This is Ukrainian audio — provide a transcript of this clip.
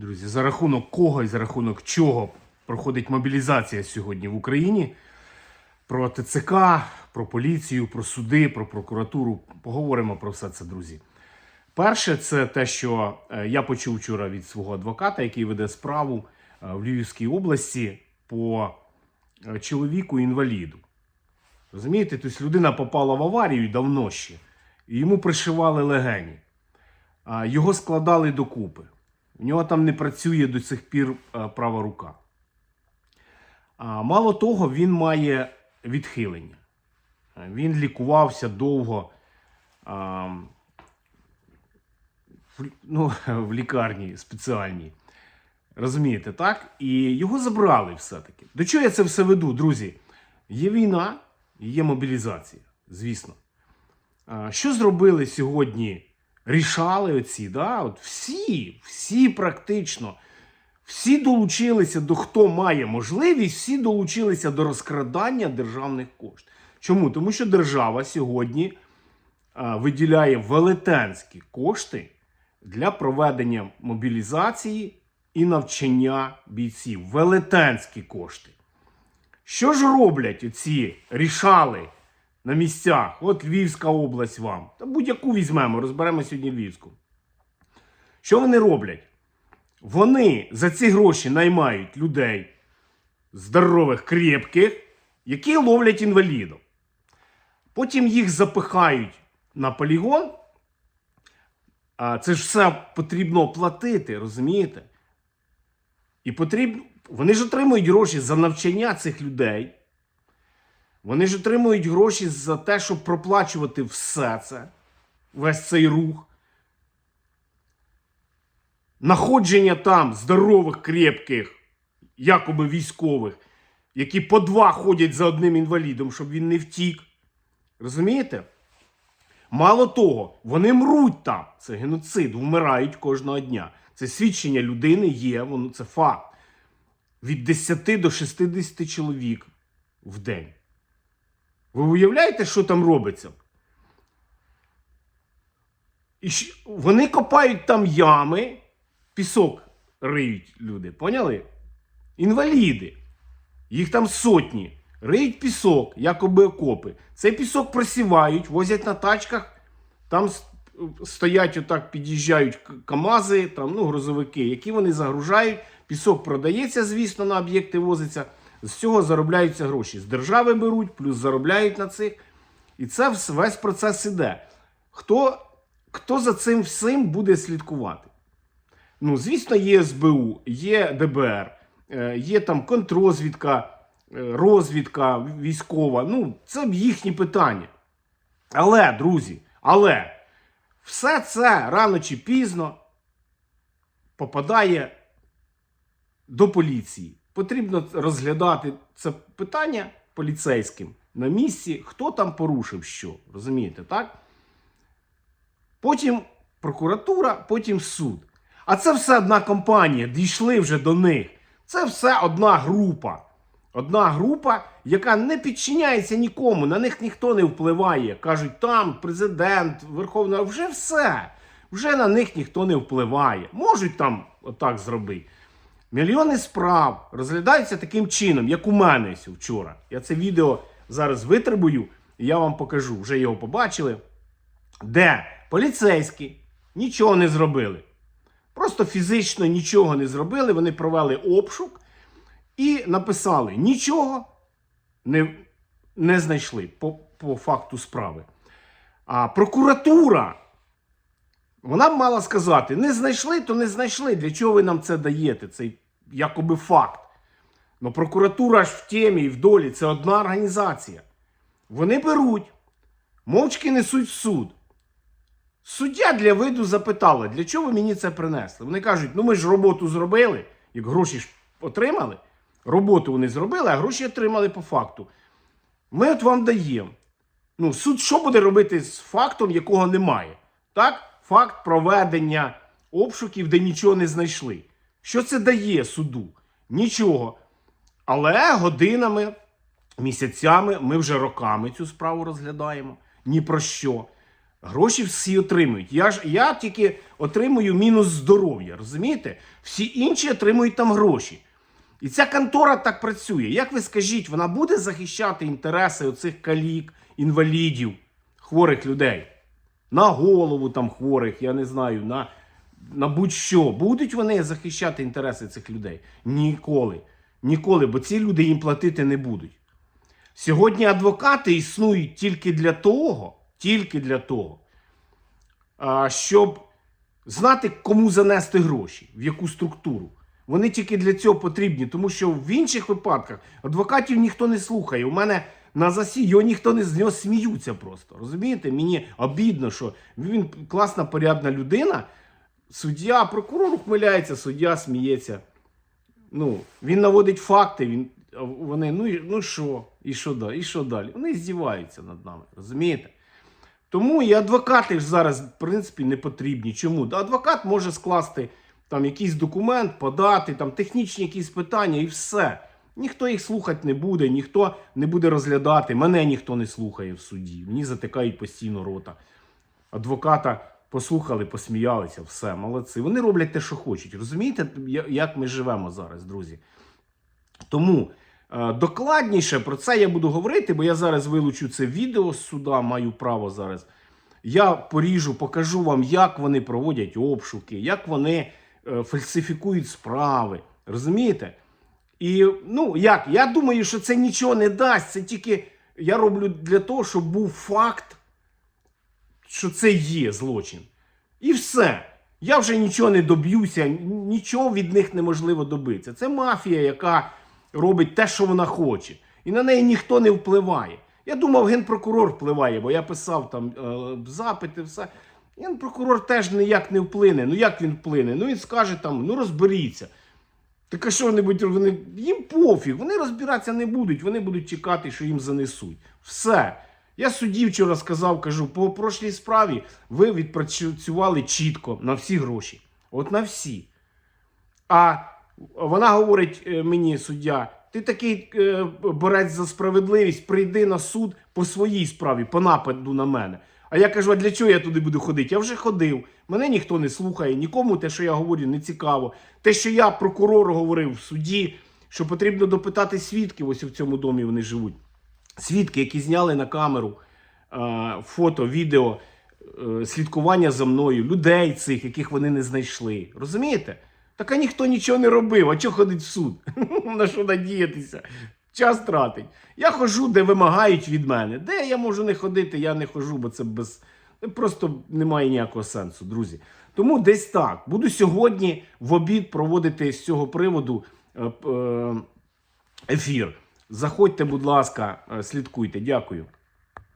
Друзі, за рахунок кого і за рахунок чого проходить мобілізація сьогодні в Україні? Про ТЦК, про поліцію, про суди, про прокуратуру. Поговоримо про все це, друзі. Перше, це те, що е, я почув вчора від свого адвоката, який веде справу е, в Львівській області по е, чоловіку інваліду. Розумієте, тобто людина попала в аварію давно ще, і йому пришивали легені. Його складали докупи. У нього там не працює до цих пір е, права рука. Мало того, він має відхилення. Він лікувався довго в, ну, в лікарні спеціальній. Розумієте, так? І його забрали все-таки. До чого я це все веду, друзі? Є війна, є мобілізація, звісно. Що зробили сьогодні? Рішали оці, да? От всі, всі практично, всі долучилися до хто має можливість, всі долучилися до розкрадання державних коштів. Чому? Тому що держава сьогодні а, виділяє велетенські кошти для проведення мобілізації і навчання бійців. Велетенські кошти. Що ж роблять оці рішали на місцях? От Львівська область вам. Та будь-яку візьмемо, розберемо сьогодні Львівську. Що вони роблять? Вони за ці гроші наймають людей здорових, крепких, які ловлять інвалідів. Потім їх запихають на полігон. А це ж все потрібно оплатити, розумієте? І потрібно. Вони ж отримують гроші за навчання цих людей. Вони ж отримують гроші за те, щоб проплачувати все це, весь цей рух. Находження там здорових, крепких, якоби військових, які по два ходять за одним інвалідом, щоб він не втік. Розумієте? Мало того, вони мруть там. Це геноцид, вмирають кожного дня. Це свідчення людини є, воно це факт. Від 10 до 60 чоловік в день. Ви уявляєте, що там робиться? І вони копають там ями, пісок риють люди. Поняли? Інваліди. Їх там сотні. Риють пісок, якоби окопи. Цей пісок просівають, возять на тачках. Там стоять отак, під'їжджають КАМАЗи, там, ну, грузовики, які вони загружають. Пісок продається, звісно, на об'єкти возиться. З цього заробляються гроші. З держави беруть, плюс заробляють на цих. І це весь процес іде. Хто, хто за цим всім буде слідкувати? Ну, звісно, є СБУ, є ДБР, е, є там контррозвідка, е, розвідка військова. Ну, це їхні питання. Але, друзі, але все це рано чи пізно попадає до поліції. Потрібно розглядати це питання поліцейським на місці, хто там порушив що. Розумієте, так? Потім прокуратура, потім суд. А це все одна компанія, дійшли вже до них. Це все одна група. Одна група, яка не підчиняється нікому, на них ніхто не впливає. Кажуть, там президент, Верховна, вже все. Вже на них ніхто не впливає. Можуть там отак зробити. Мільйони справ розглядаються таким чином, як у мене вчора. Я це відео зараз витребую, і я вам покажу. Вже його побачили. Де поліцейські нічого не зробили. Просто фізично нічого не зробили. Вони провели обшук і написали: нічого не, не знайшли по, по факту справи. А прокуратура. Вона б мала сказати: не знайшли, то не знайшли. Для чого ви нам це даєте? Цей якоби факт. Ну прокуратура ж в темі і в долі це одна організація. Вони беруть, мовчки несуть в суд. Суддя для виду запитала, для чого ви мені це принесли? Вони кажуть, ну ми ж роботу зробили, як гроші ж отримали. Роботу вони зробили, а гроші отримали по факту. Ми от вам даємо. Ну, суд що буде робити з фактом, якого немає? Так? Факт проведення обшуків, де нічого не знайшли. Що це дає суду? Нічого. Але годинами, місяцями, ми вже роками цю справу розглядаємо. Ні про що. Гроші всі отримують. Я ж я тільки отримую мінус здоров'я, розумієте? Всі інші отримують там гроші. І ця контора так працює. Як ви скажіть, вона буде захищати інтереси оцих калік, інвалідів, хворих людей? На голову там хворих, я не знаю, на, на будь-що. Будуть вони захищати інтереси цих людей? Ніколи. Ніколи, бо ці люди їм платити не будуть. Сьогодні адвокати існують тільки для того, тільки для того, щоб знати, кому занести гроші, в яку структуру. Вони тільки для цього потрібні, тому що в інших випадках адвокатів ніхто не слухає. У мене на засі його ніхто не з нього сміються просто. Розумієте? Мені обідно, що він класна порядна людина. Суддя, прокурор ухмиляється, суддя сміється. Ну, він наводить факти, він, вони, ну, ну що, і що далі? І що далі? Вони здіваються над нами, розумієте? Тому і адвокати ж зараз, в принципі, не потрібні. Чому? Адвокат може скласти там якийсь документ, подати, там технічні якісь питання і все. Ніхто їх слухати не буде, ніхто не буде розглядати. Мене ніхто не слухає в суді. Мені затикають постійно рота. Адвоката послухали, посміялися, все, молодці. Вони роблять те, що хочуть. Розумієте, як ми живемо зараз, друзі? Тому е, докладніше про це я буду говорити, бо я зараз вилучу це відео з суда, маю право зараз. Я поріжу, покажу вам, як вони проводять обшуки, як вони е, фальсифікують справи. Розумієте? І ну як? Я думаю, що це нічого не дасть. Це тільки я роблю для того, щоб був факт, що це є злочин. І все. Я вже нічого не доб'юся, нічого від них неможливо добитися. Це мафія, яка робить те, що вона хоче. І на неї ніхто не впливає. Я думав, генпрокурор впливає, бо я писав там е, запити, все. Генпрокурор теж ніяк не вплине. Ну як він вплине? Ну він скаже там, ну розберіться. Так а що вони будуть вони їм пофіг, вони розбиратися не будуть, вони будуть чекати, що їм занесуть. Все. Я судді вчора сказав, кажу, по прошлій справі ви відпрацювали чітко на всі гроші. От на всі. А вона говорить е, мені, суддя, ти такий е, борець за справедливість, прийди на суд по своїй справі, по нападу на мене. А я кажу, а для чого я туди буду ходити? Я вже ходив. Мене ніхто не слухає, нікому те, що я говорю, не цікаво. Те, що я прокурору говорив в суді, що потрібно допитати свідків, ось в цьому домі вони живуть. Свідки, які зняли на камеру е, фото, відео, е, слідкування за мною, людей цих, яких вони не знайшли. Розумієте? Так а ніхто нічого не робив. А чого ходить в суд? на що надіятися? Час тратить. Я хожу, де вимагають від мене. Де я можу не ходити, я не ходжу, бо це без. Просто немає ніякого сенсу, друзі. Тому десь так. Буду сьогодні в обід проводити з цього приводу е, е, ефір. Заходьте, будь ласка, е, слідкуйте. Дякую.